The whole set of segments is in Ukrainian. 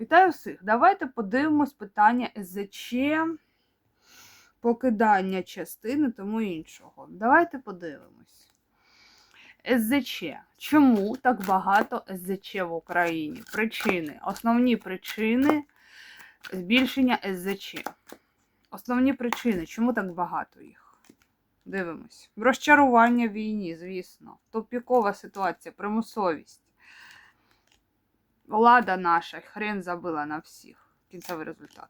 Вітаю всіх! Давайте подивимось питання СЗЧ, покидання частини тому іншого. Давайте подивимось. СЗЧ. Чому так багато СЗЧ в Україні? Причини. Основні причини збільшення СЗЧ. Основні причини, чому так багато їх? Дивимось. Розчарування в війні, звісно. Тупікова ситуація, примусовість. Влада наша, хрен забила на всіх. Кінцевий результат.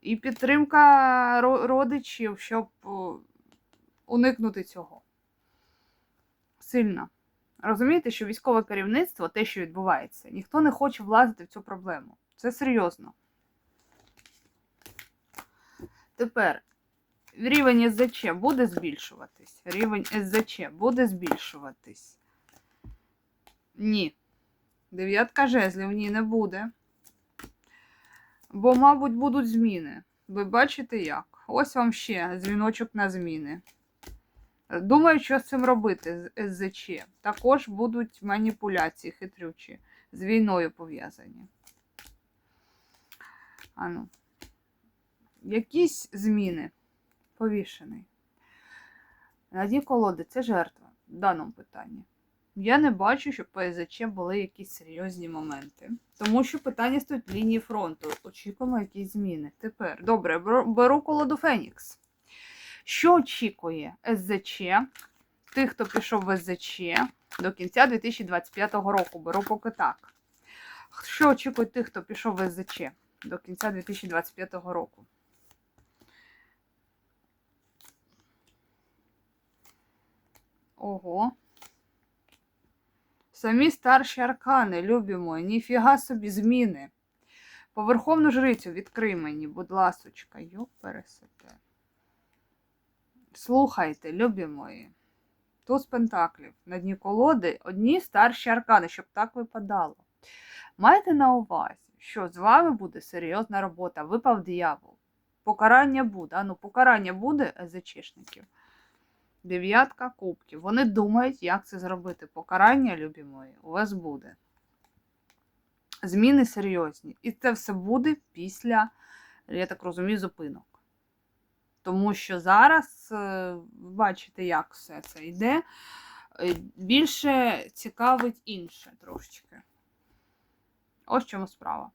І підтримка родичів, щоб уникнути цього. Сильно. Розумієте, що військове керівництво, те, що відбувається, ніхто не хоче влазити в цю проблему. Це серйозно. Тепер рівень СЗЧ буде збільшуватись. Рівень СЗЧ буде збільшуватись. Ні. Дев'ятка жезлів ні не буде. Бо, мабуть, будуть зміни. Ви бачите як? Ось вам ще дзвіночок на зміни. Думаю, що з цим робити з СЗЧ. Також будуть маніпуляції хитрючі з війною пов'язані. Ану. Якісь зміни. Повішений. На дні колоди це жертва в даному питанні. Я не бачу, щоб по СЗЧ були якісь серйозні моменти. Тому що питання стоїть лінії фронту. Очікуємо якісь зміни. Тепер, добре, беру колоду Фенікс. Що очікує СЗЧ, тих, хто пішов в СЗЧ до кінця 2025 року? Беру поки так. Що очікує тих, хто пішов в СЗЧ до кінця 2025 року? Ого. Самі старші аркани, любі мої, ніфіга собі зміни. По Верховну жрицю відкрий мені, будь ласочка, йоп пересете. Слухайте, любі мої. Туз пентаклів на дні колоди одні старші аркани, щоб так випадало. Майте на увазі, що з вами буде серйозна робота. Випав диявол. Покарання буде. А ну, покарання буде ЗЧшників. Дев'ятка кубків. Вони думають, як це зробити. Покарання, любі мої, у вас буде. Зміни серйозні. І це все буде після, я так розумію, зупинок. Тому що зараз, е, бачите, як все це йде. е, Більше цікавить інше трошечки. Ось чому справа.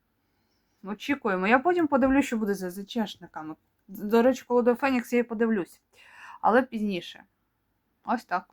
Очікуємо. Я потім подивлюсь, що буде за ЗЧшниками. До речі, коли до Фенікс я і подивлюсь. Але пізніше. Ось так.